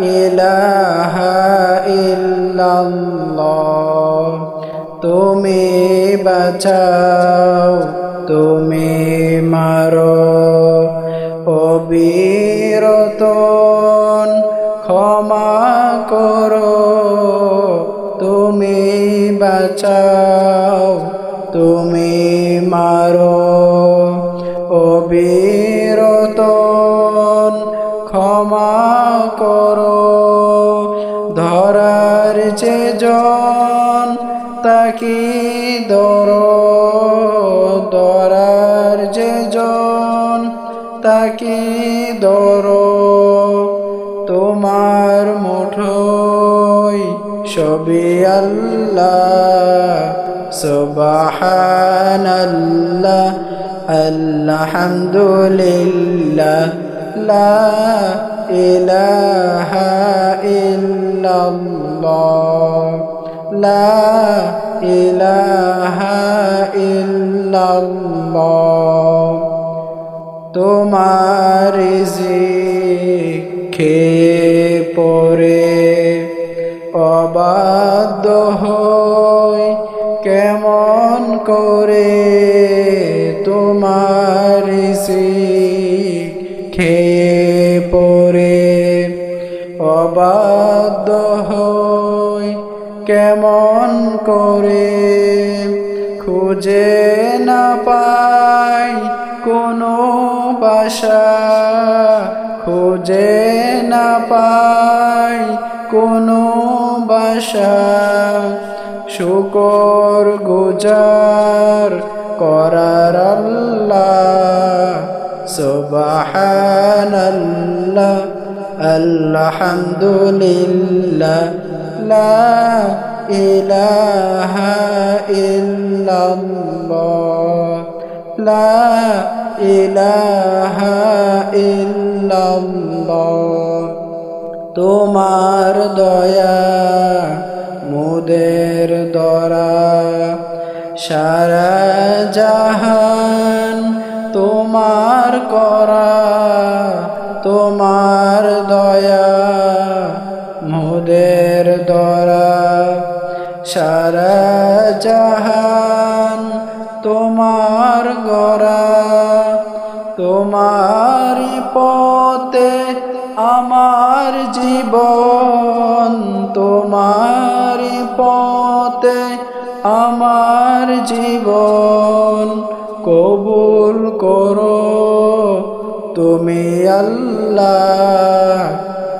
ইলাহা ইল্লাল্লাহ। তুমি বাঁচাও, তুমি মারো। অবিরতন ক্ষমা করো। তুমি বাঁচাও, তুমি মারো। অবিরতন ক্ষমা করো। জন তাকি দর ধরার যে জন তাকি দর তোমার মুঠোই সবই আল্লাহ, সুবহানাল্লাহ, আলহামদুলিল্লাহ, লা ইলাহা ইল্লাল্লাহ লা ইলাহা ইল্লাল্লাহ। তোমার খেয়ে পরে অবাধ্য হই কেমন করে তোমার খেয়ে হই, কেমন করে খুঁজে না পাই কোনো বাসা, খুঁজে না পাই কোনো বাসা। শুকর গুজার করার আল্লাহ, সুবহানাল্লাহ। আলহামদুলিল্লাহ, লা ইলাহা ইল্লাল্লাহ লা ইলাহা ইল্লাল্লাহ তোমার দয়া, মুদের দরা সারা জাহান তোমার করা, তোমার দরা। সারা জাহান তোমার গড়া। তোমার পথে আমার জীবন। তোমার পথে আমার জীবন। কবুল করো তুমি আল্লাহ।